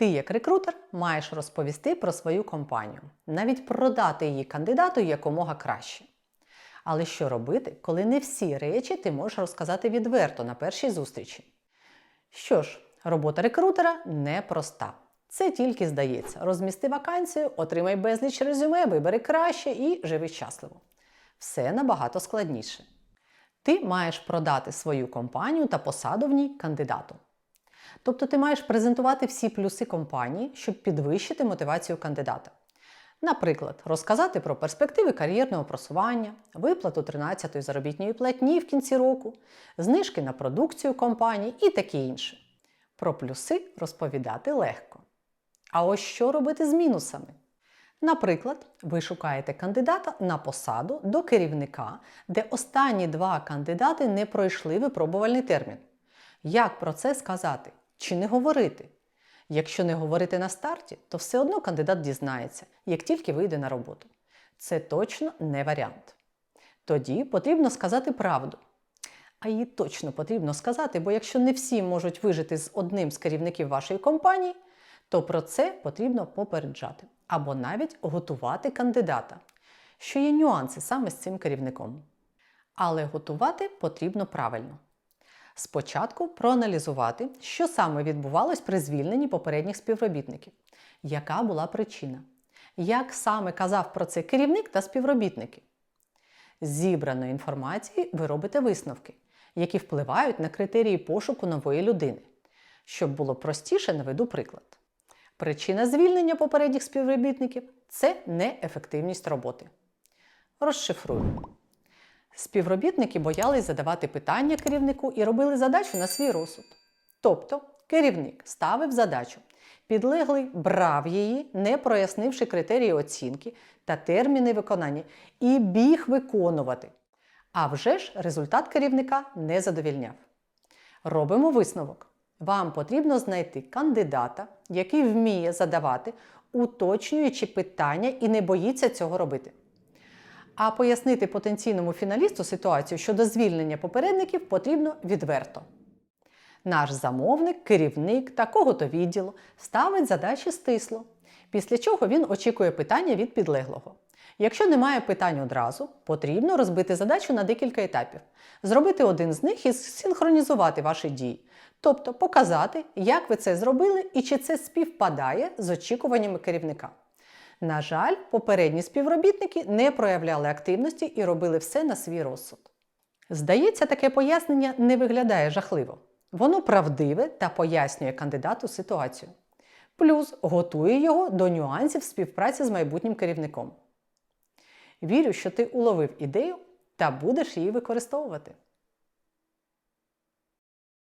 Ти, як рекрутер, маєш розповісти про свою компанію, навіть продати її кандидату якомога краще. Але що робити, коли не всі речі ти можеш розказати відверто на першій зустрічі? Що ж, робота рекрутера непроста. Це тільки здається. Розмісти вакансію, отримай безліч резюме, вибери краще і живи щасливо. Все набагато складніше. Ти маєш продати свою компанію та посаду в ній кандидату. Тобто ти маєш презентувати всі плюси компанії, щоб підвищити мотивацію кандидата. Наприклад, розказати про перспективи кар'єрного просування, виплату 13-ї заробітної платні в кінці року, знижки на продукцію компанії і таке інше. Про плюси розповідати легко. А ось що робити з мінусами? Наприклад, ви шукаєте кандидата на посаду до керівника, де останні два кандидати не пройшли випробувальний термін. Як про це сказати? Чи не говорити? Якщо не говорити на старті, то все одно кандидат дізнається, як тільки вийде на роботу. Це точно не варіант. Тоді потрібно сказати правду. А її точно потрібно сказати, бо якщо не всі можуть вижити з одним з керівників вашої компанії, то про це потрібно попереджати або навіть готувати кандидата, що є нюанси саме з цим керівником. Але готувати потрібно правильно. Спочатку проаналізувати, що саме відбувалось при звільненні попередніх співробітників, яка була причина, як саме казав про це керівник та співробітники. З зібраної інформації ви робите висновки, які впливають на критерії пошуку нової людини. Щоб було простіше, наведу приклад. Причина звільнення попередніх співробітників це неефективність роботи. Розшифрую. Співробітники боялись задавати питання керівнику і робили задачу на свій розсуд. Тобто керівник ставив задачу, підлеглий брав її, не прояснивши критерії оцінки та терміни виконання, і біг виконувати. А вже ж результат керівника не задовільняв. Робимо висновок. Вам потрібно знайти кандидата, який вміє задавати уточнюючі питання і не боїться цього робити. А пояснити потенційному фіналісту ситуацію щодо звільнення попередників потрібно відверто. Наш замовник, керівник такого-то відділу ставить задачі стисло, після чого він очікує питання від підлеглого. Якщо немає питань одразу, потрібно розбити задачу на декілька етапів, зробити один з них і синхронізувати ваші дії, тобто показати, як ви це зробили і чи це співпадає з очікуваннями керівника. На жаль, попередні співробітники не проявляли активності і робили все на свій розсуд. Здається, таке пояснення не виглядає жахливо. Воно правдиве та пояснює кандидату ситуацію. Плюс готує його до нюансів співпраці з майбутнім керівником. Вірю, що ти уловив ідею та будеш її використовувати.